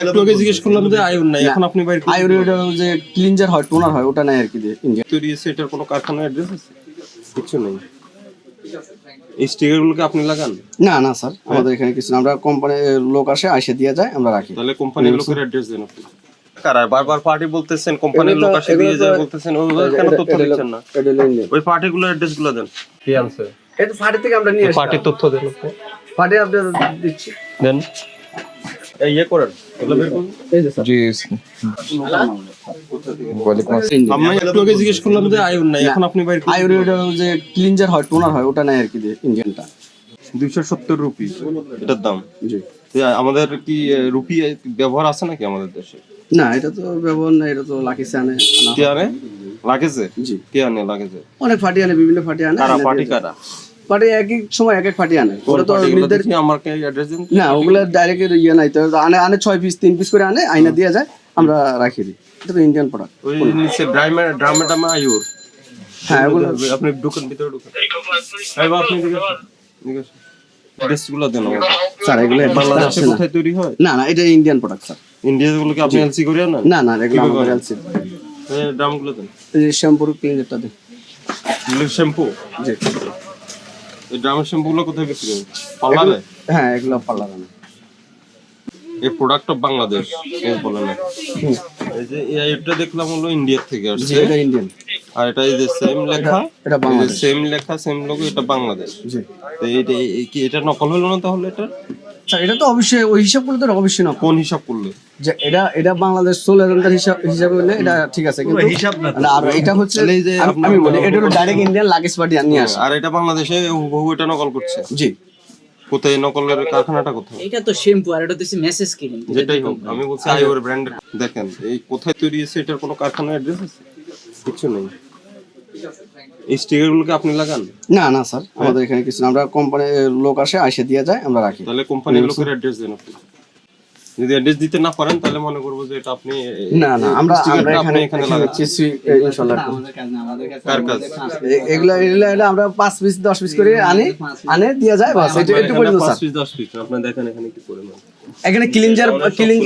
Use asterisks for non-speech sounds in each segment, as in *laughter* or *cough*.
একটু আগে জিজ্ঞেস করলাম যে আয়ুর নাই এখন আপনি বাইরে আয়ুর্বেদ যে ক্লিনজার হয় টোনার হয় ওটা নাই আর কি ইঞ্জিন তৈরি হয়েছে এটার কোনো কারখানা অ্যাড্রেস আছে? কিছু নেই। এই স্টিকার গুলোকে আপনি লাগান? না না স্যার আমাদের এখানে কিছু না। আমরা কোম্পানির লোক আসে আইসে দিয়ে যায় আমরা রাখি। তাহলে কোম্পানির লোকের অ্যাড্রেস দেন আপনি। কারা বারবার পার্টি বলতেছেন কোম্পানির লোক আসে দিয়ে যায় বলতেছেন ওই কেন তথ্য দিচ্ছেন না। ওই পার্টিগুলোর অ্যাড্রেসগুলো দেন। কি আনছে? এটা ফাটি থেকে আমরা নিয়ে আসি। পার্টির তথ্য দেন আপনি। দিচ্ছি। দেন। ইয়ে করেন। এগুলো বের করুন। এই যে স্যার। জি আমি একটু আগে জিজ্ঞেস করলাম যে আয়ুর নাই এখন আপনি বাইরে আয়ুর্বেদ যে ক্লিনজার হয় টোনার হয় ওটা নাই আর কি ইঞ্জিনটা দুইশো সত্তর রুপি। এটার দাম? জি। আমাদের কি রুপি ব্যবহার আছে নাকি আমাদের দেশে? না এটা তো ব্যবহার না এটা তো লাকিসে আনে। কে আনে? লাগেছে জি। কে আনে লাগেছে অনেক ফাটি আনে বিভিন্ন ফাটি আনে। কারা? যায়। কারা? এক এক সময় এক এক আনে। ওটা তো পার্টিগুলো নির্ধারিত আমাকে অ্যাড্রেস দিন? না ওগুলো ডাইরেক্ট ইয়ে নাই। তো আনে আনে ছয় পিস তিন পিস করে আনে আইনা দিয়ে যায় আমরা রাখি দিই। এটা তো ইন্ডিয়ান প্রোডাক্ট ওই নিচে ড্রামে ড্রামে টামে আয়ুর হ্যাঁ ওগুলো আপনি ঢুকেন ভিতরে ঢুকেন। এই বা আপনি দিকে দিকে দেন স্যার এগুলো বাংলাদেশে কোথায় তৈরি হয়? না না এটা ইন্ডিয়ান প্রোডাক্ট স্যার। ইন্ডিয়া গুলোকে আপনি এলসি করে না না না এগুলো আমাদের এলসি ড্রামগুলো দেন। এই শ্যাম্পুর ক্লিনজারটা দিন। শ্যাম্পু? জি। এই ড্রামের শ্যাম্পুগুলো কোথায় বিক্রি হয় পার্লারে হ্যাঁ এগুলো পার্লারে আনে এই প্রোডাক্ট অফ বাংলাদেশ এই বলে না এই যে এই আইটা দেখলাম হলো ইন্ডিয়া থেকে আসছে। এটা ইন্ডিয়ান আর এটা এই যে সেম লেখা এটা বাংলাদেশ সেম লেখা সেম লোগো এটা বাংলাদেশ জি। তো এটা কি এটা নকল হলো না তাহলে এটা স্যার এটা তো অবশ্যই ওই হিসাব করলে তো অবশ্যই না। কোন হিসাব করলে? যে এটা এটা বাংলাদেশ সোল এজেন্টার হিসাব হিসাবে হলে এটা ঠিক আছে কিন্তু না, আর এটা হচ্ছে এই যে আমি- বলি এটা হলো ডাইরেক্ট ইন্ডিয়ান লাগেজ পার্টি নিয়ে আসে। আর এটা বাংলাদেশে হুবহু এটা নকল করছে। জি। কোথায় নকলের কারখানাটা কোথায়? এটা তো শ্যাম্পু আর এটা হচ্ছে মেসেজ ক্রিম যেটাই হোক আমি বলছি আইওর ব্র্যান্ডের। দেখেন এই কোথায় তৈরি হয়েছে এটার কোনো কারখানা অ্যাড্রেস আছে? কিছু নেই। এই স্টিকার আপনি লাগান? না না স্যার আমাদের এখানে কিছু আমরা কোম্পানির লোক আসে আইসে দিয়ে যায় আমরা রাখি। তাহলে কোম্পানির লোকের অ্যাড্রেস দেন আপনি। যদি অ্যাড্রেস দিতে না পারেন তাহলে মনে করব যে এটা আপনি না না আমরা আমরা এখানে এখানে কিছু ইনশাআল্লাহ কার কাজ? এ- এগুলা এগুলা আমরা পাঁচ পিস দশ পিস করে আনি আনে দিয়ে যায় বাস এটা একটু স্যার। পিস দশ পিস আপনি দেখেন এখানে কি এখানে ক্লিনজার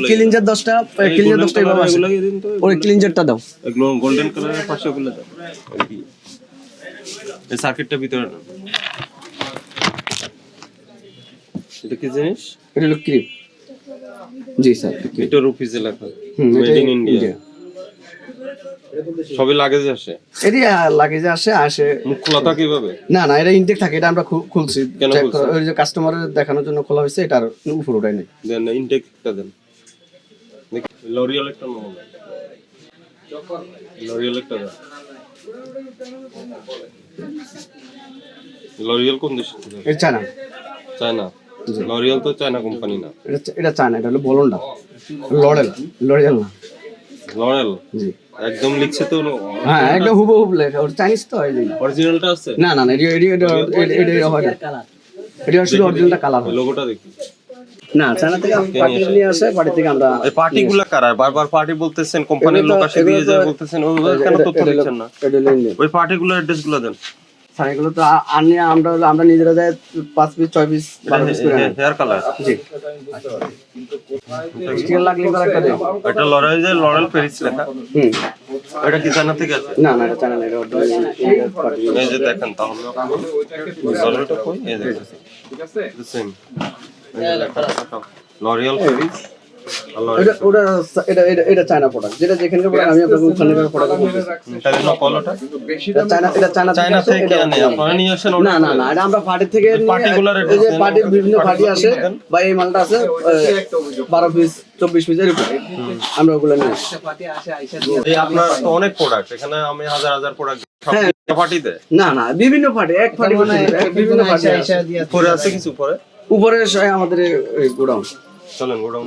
ক্লিনজার দশটা ক্লিনজার দশটা এভাবে তো ওই ক্লিনজারটা দাও। এগুলো গোল্ডেন কালারের পাশে ওগুলো দাও। এই সার্কিটটা ভিতরে না এটা কি জিনিস? এটা হলো ক্রিম জি স্যার। এটা রুপিজে লেখা মেড ইন ইন্ডিয়া। সবই লাগেজে আসে? এটি লাগেজে আসে আসে। মুখ খোলাটা কীভাবে? না না এটা ইনটেক থাকে এটা আমরা খুলছি। ওই যে কাস্টমারের দেখানোর জন্য খোলা হয়েছে এটার উপর ওটাই নেই। দেন ইনটেকটা দেন। লরিয়াল একটা নাও। লরিয়াল একটা দেন। লরিয়াল কোন দেশ? এটা চায়না চায়না লরিয়াল তো চায়না কোম্পানি না। এটা এটা চায়না এটা হলো বলনটা লরেল লরিয়াল না। লরেল জি। একদম লিখছে তো হ্যাঁ একদম হুবহুব লেখা ওটা চাইনিজ তো জন্য। অরিজিনালটা আছে? না না না এটা এটা এটা হয় না এটা শুধু অরিজিনালটা কালার হয়। লোগোটা দেখি। না চায়না থেকে পার্টি নিয়ে আসে পার্টি থেকে আমরা এই পার্টিগুলো কারা? বারবার পার্টি বলতেছেন কোম্পানির লোক আসে দিয়ে যায় বলতেছেন ওই কেন তথ্য দিচ্ছেন না? ওই দেন। তো আনি আমরা আমরা নিজেরা যাই পাঁচ পিস ছয় পিস বারো পিস করে হেয়ার কালার জি। লাগলে এবার একটা দেন এটা লরেল যে লরেল প্যারিস লেখা হুম। এটা কি চায়না থেকে আছে? না না এটা চায়না না এটা এই যে দেখেন তাহলে। লরেলটা কই? এই দেখেন। Same L'Oreal. ওটা ওটা এটা এটা এটা চায়না প্রোডাক্ট যেটা যেখানকার প্রোডাক্ট আমি আপনাকে ওখানকার প্রোডাক্ট তাহলে না কলটা এটা চায়না এটা চায়না চায়না থেকে আনে আপনারা নিয়ে আসেন না না না এটা আমরা পার্টি থেকে নিয়ে- এই যে পার্টির বিভিন্ন পার্টি আসে বা এই মালটা আছে বারো পিস চব্বিশ পিস এরকম আমরা ওগুলো নিয়ে আসি। এই আপনার তো অনেক প্রোডাক্ট এখানে আমি হাজার হাজার প্রোডাক্ট সব। পার্টি দেয় না না বিভিন্ন পার্টি এক পার্টি বিভিন্ন পার্টি আছে কিছু পরে উপরে আমাদের গোডাউন। চলেন গোডাউন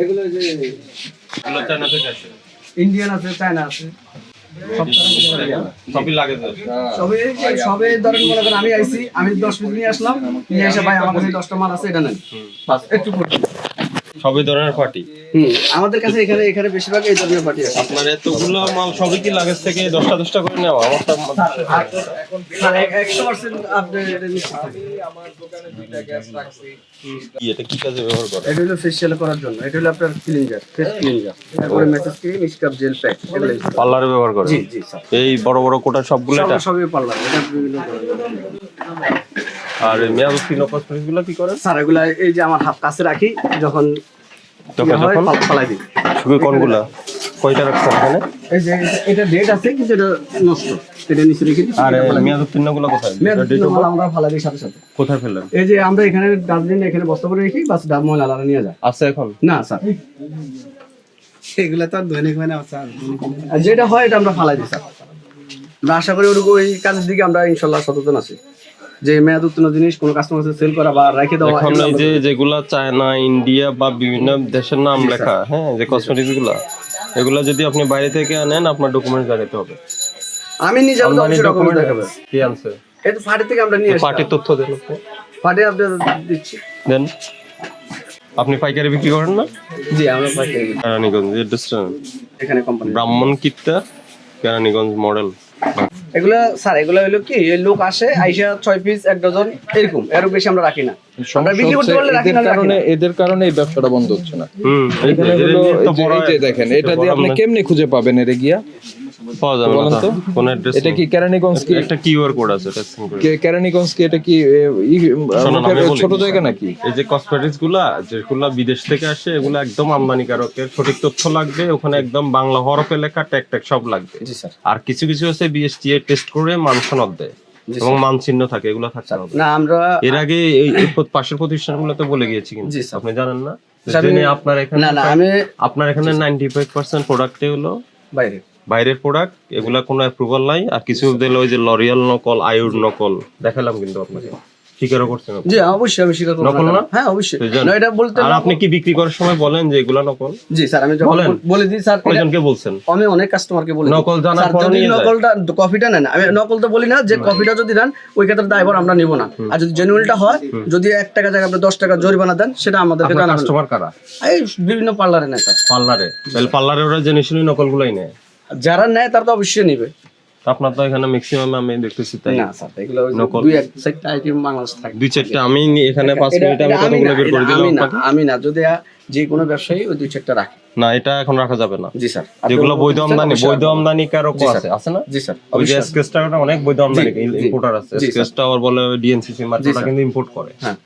এগুলো যে ইন্ডিয়ান আছে চায়না আছে। সব সবই লাগে তো। সবে সবে ধরেন মনে করেন আমি আইছি আমি দশ পিস নিয়ে আসলাম নিয়ে এসে ভাই আমার কাছে দশটা মাল আছে এটা নেন। একটু সবই ধরনের পার্টি। হুম আমাদের কাছে এখানে এখানে বেশিরভাগ এই ধরনের পার্টি আছে। আপনার এতগুলো মাল সবই কি লাগেজ থেকে দশটা দশটা করে নেওয়া? আমারটা আর একশো পার্সেন্ট আপনি এটা নিশ্চিত থাকেন। কি এটা কি কাজে ব্যবহার করে এটা হলো ফেসিয়াল করার জন্য। এটা হলো আপনার ক্লিনজার ফেস ক্লিনজার তারপরে massage cream scrub gel pack এগুলো পার্লারে ব্যবহার করে জি জি স্যার এই বড় বড় কোটা সবগুলো এটা? সবই পারলাম এটা বিভিন্ন ধরনের। আর মেয়াদ কসমেটিক্সগুলো কি করেন? স্যার এগুলা এই যে আমার হাত কাছে রাখি যখন হয়, যখন? ফালাই দিই। শুধু কোনগুলা কয়টা রাখছেন এখানে? এই যে এটা- এটা ডেট আছে কিন্তু এটা নষ্ট। এটা নিচে রেখে দিচ্ছি আর এটা ফালাই দিই। মেয়াদ উত্তীর্ণগুলো কোথায়? মেয়াদ এটা date of উত্তীর্ণ মাল birth? আমরা ফালাই দিই সাথে সাথে। কোথায় ফেললেন? এই যে আমরা এখানে ডাস্টবিন এখানে বস্তা করে রেখি বাস ডাব ময়লা আলাদা নিয়ে যায় আছে এখন? না স্যার। এগুলা তো আর দৈনিক হয় না আর যেটা হয় এটা আমরা ফালাই দিই স্যার। আমরা আশা করি ওরকম ওই কাজের দিকে আমরা ইনশাল্লাহ সচেতন আছি। যে মেয়াদ উত্তীর্ণ জিনিস কোনো কাস্টমার সেল করা বা রেখে দেওয়া এখন এই যে যেগুলা চায়না ইন্ডিয়া বা বিভিন্ন দেশের নাম লেখা হ্যাঁ যে কসমেটিক্সগুলা এগুলা যদি আপনি বাইরে থেকে আনেন আপনার ডকুমেন্ট দেখাতে হবে। আমি নিজে ডকুমেন্ট দেখাবো। কি ফাটি থেকে আমরা নিয়ে আসি তথ্য দেন আপনি। ফাটি দিচ্ছি। দেন। আপনি পাইকারি বিক্রি করেন না? জি আমরা কেরানীগঞ্জ অ্যাড্রেসটা এখানে কোম্পানি ব্রাহ্মণ কিত্তা কেরানীগঞ্জ মডেল এগুলা স্যার এগুলা হলো কি এই লোক আসে আইসা ছয় পিস এক ডজন এরকম এর বেশি আমরা রাখি না। আমরা বিক্রি করতে পারলে রাখি এদের কারণে এদের কারণে এই ব্যবসাটা বন্ধ হচ্ছে না। এই এখানে হলো যে দেখেন এটা দিয়ে আপনি কেমনি খুঁজে পাবেন এর গিয়া? পাওয়া যাবে না। কোন অ্যাড্রেস এটা কি কেরানীগঞ্জ কি একটা কিউআর কোড আছে এটা করে। কে- কেরানীগঞ্জ কি এটা কি। ছোট জায়গা নাকি? এই যে কসমেটিক্সগুলা যেগুলা বিদেশ থেকে আসে এগুলো একদম আমদানিকারকের সঠিক তথ্য লাগবে ওখানে একদম বাংলা হরফে লেখা ট্যাগ ট্যাগ সব লাগবে। জি স্যার। আর কিছু কিছু আছে বিএসটি এর টেস্ট করে মান সনদ দেয় এবং মান চিহ্ন থাকে এগুলো থাকছে না আমরা এর আগে এই পাশের প্রতিষ্ঠানগুলোতে বলে গিয়েছি কিন্তু। আপনি জানেন না? আপনার এখানে না না আমি আপনার এখানে নাইনটি ফাইভ পার্সেন্ট প্রোডাক্টে হলো বাইরে। বাইরের প্রোডাক্ট এগুলা কোনো অ্যাপ্রুভাল নাই, আর কিছু দিলে ওই যে লরিয়াল নকল আয়ুর নকল, দেখালাম কিন্তু আপনাকে। স্বীকারও করছেন জি অবশ্যই আমি স্বীকার করব। নকল না? হ্যাঁ অবশ্যই। না এটা বলতে আর আপনি কি বিক্রি করার সময় বলেন যে এগুলা নকল? জি স্যার আমি যখন বলে দিই স্যার কয়জনকে বলছেন। আমি অনেক কাস্টমারকে বলি নকল জানার স্যার যদি নিয়ে নকলটা কফিটা নেন আমি নকল তো বলি না যে কফিটা যদি দেন ওই ক্ষেত্রে ড্রাইভার আমরা নিব না। আর যদি জেনুইনটা হয় যদি এক টাকা জায়গায় আপনি দশ টাকা জরিমানা দেন সেটা আমাদেরকে জানাবেন। কাস্টমার কারা? এই বিভিন্ন পার্লারে নেয় স্যার। পার্লারে। তাহলে পার্লারে ওরা জেনে শুনে নকল গুলাই নেয়। যারা নেয় তারা তো অবশ্যই নিবে। আপনার তো এখানে ম্যাক্সিমাম আমি দেখতেছি তাই না স্যার এগুলো। দুই এক চারটা আইটেম বাংলাদেশ থাকে। দুই চারটা আমি এখানে পাঁচ এটা- মিনিটে আমি কতগুলো বের করে দিলাম আমি না আমি না যদি যে কোনো ব্যবসায়ী ওই দুই চারটা রাখে। না এটা এখন রাখা যাবে না। জি স্যার। যেগুলো বৈধ আমদানি বৈধ আমদানি কারক আছে আছে না? জি স্যার ওই যে অনেক বৈধ আমদানি। ইম্পোর্টার আছে। জি, এসকেস বলে ডিএনসিসি মার্কেট কিন্তু ইম্পোর্ট করে। হ্যাঁ।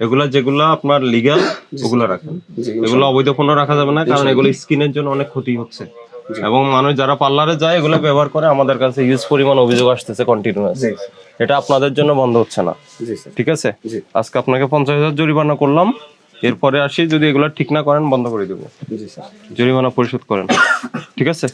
এগুলা যেগুলো আপনার লিগ্যাল ওগুলো রাখেন। এগুলো অবৈধ পণ্য রাখা যাবে না কারণ এগুলো স্কিনের জন্য অনেক ক্ষতি হচ্ছে। এবং মানুষ যারা পার্লারে যায় এগুলো ব্যবহার করে আমাদের কাছে ইউজ পরিমাণ অভিযোগ আসতেছে কন্টিনিউয়াস এটা আপনাদের জন্য বন্ধ হচ্ছে না। ঠিক আছে? আজকে আপনাকে পঞ্চাশ হাজার জরিমানা করলাম। এরপরে আসি যদি এগুলো ঠিক না করেন বন্ধ করে দেবো। জরিমানা পরিশোধ করেন। *coughs* ঠিক আছে?